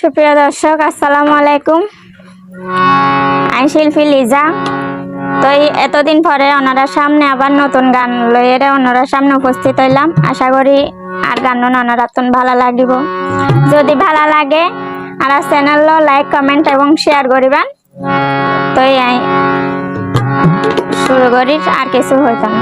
সুপ্রিয় দর্শক, আসসালামু আলাইকুম। আমি শিল্পী লিজা। তো এতদিন পরে ওনারা সামনে আবার নতুন গান লইয়ে ওনারা সামনে উপস্থিত হইলাম। আশা করি আর গান ওনারা তুন ভালো লাগিব। যদি ভালো লাগে, আর চ্যানেল লাইক কমেন্ট এবং শেয়ার করিবেন। তো শুরু করি, আর কিছু হইতাম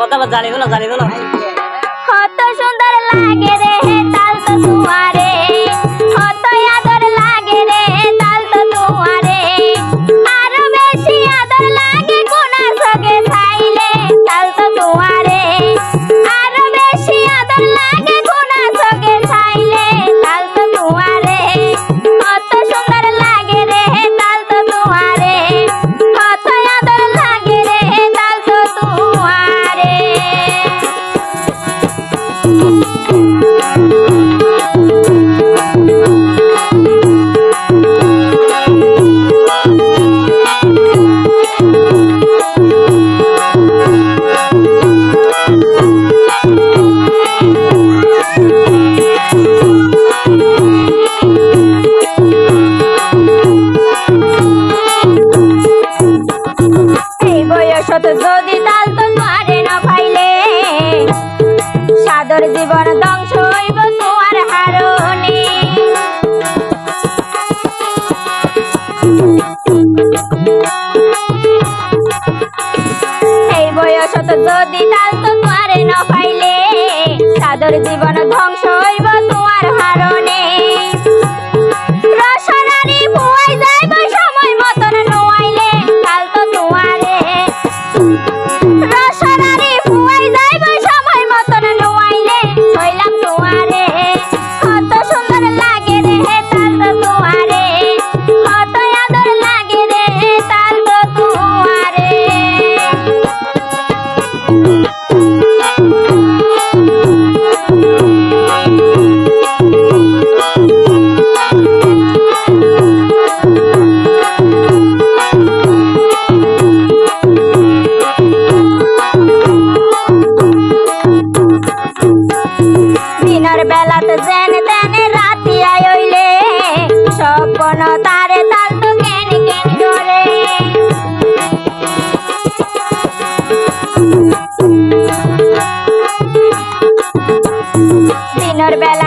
কথা জানি গেল জানি গেল কত সুন্দর লাগে রে তাল তো তোমারে যদি তাল তো না পাইলে, সাদর জীবন ধ্বংস হইব তোমার হারণে। এই যদি তাল তো তোয়ারে না পাইলে, সাদর জীবন জনতারে তাল তো কেন কেন করে দিনের বেলা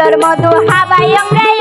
আলোর মতো হাবাই আমরা